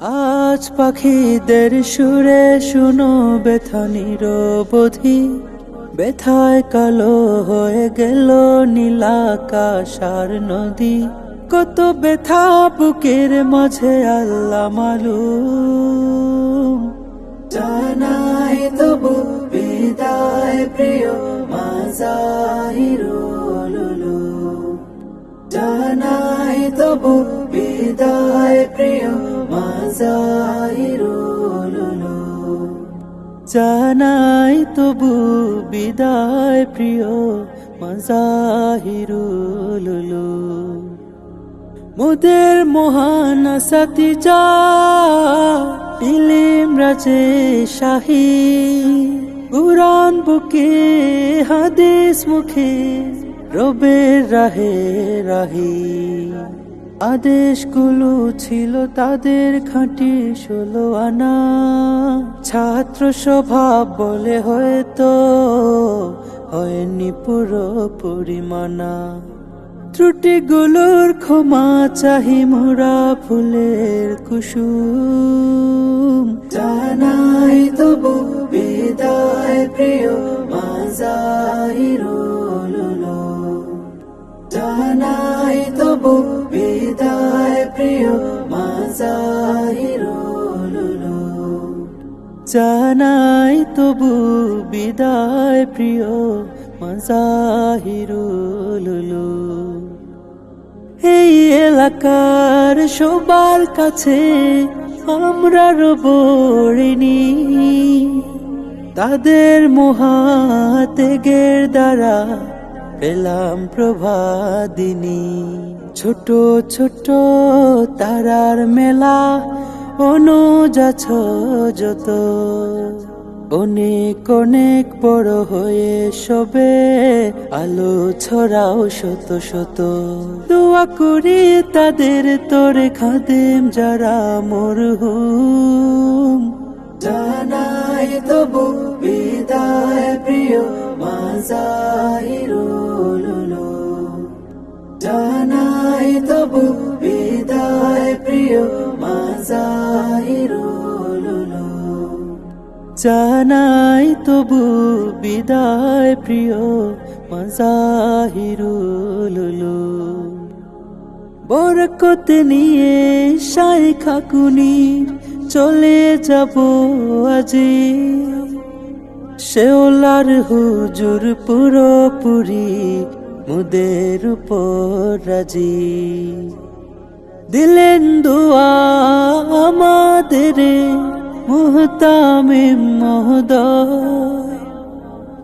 আজ পাখিদের সুরে শুনো ব্যথা নিরবধি ব্যথায় কালো হয়ে গেল নীলাকাশ আর নদী। কত ব্যথা বুকের মাঝে আল্লাহ মালুম। জানাই তবু বিদায় প্রিয় মাজাহিরুলুলু জানাই তবু বিদায় প্রিয় মাজাহিরুলুলু জানাই তবু বিদায় প্রিয় মাজাহিরুলুলু মোদের মহান সাথী যা রাজে শাহী। কুরআন বুকে, হাদিস মুখে, রবের রাহে রাহি। আদেশগুলো ছিল তাদের খাঁটি ষোলো আনা। ছাত্র স্বভাব বলে হয়তো হয়নি পুরো পরিমাণা। ত্রুটিগুলোর ক্ষমা চাহি মোরা ফুলের কুসুম। জানাই তবু বিদায় প্রিয় মাজাহিরুলুলু জানাই তবু বিদায় প্রিয় মাজাহিরুলুলু জানাই তবু বিদায় প্রিয় মাজাহিরুলুলু এই এলাকার সবার কাছে আমরা রবড়িনি তাদের মহাতেগের দ্বারা পেলাম প্রভাদিনী। ছোট ছোট তারার মেলা অনুযাছ যত। অনেক অনেক বড় হয়ে সবে আলো ছড়াও শত শত। দোয়া করি তাদের তোরে খাদেম যারা মরহুম। জানাই তবু বিদায় প্রিয় জানাই তবু বিদায় প্রিয় মাজাহিরুলুলু জানাই তবু বিদায় বরকত নিয়ে সাই খাকুনি চলে যাব আজি। শেওলার হুজুর পুরোপুরি মুদের উপর রাজি। দিলেন দুয়া আমাদের মুহতামে মহোদয়।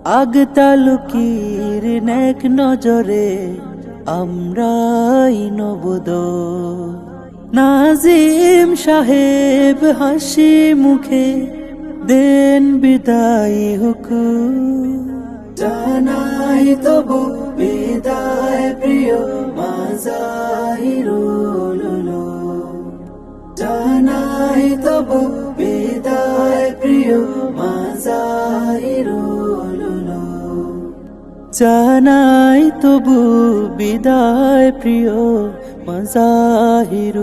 আগ তালুকির নেক নজরে আমরাই নবদ নাজিম সাহেব হাসি মুখে দেন বিদায় হুকু। জানাই তবু বিদায় প্রিয় মাজাহিরুলুলু জানাই তবু বিদায় প্রিয় মাজাহিরুলুলু জানাই তবু বিদায় প্রিয় মাজাহিরুলুলু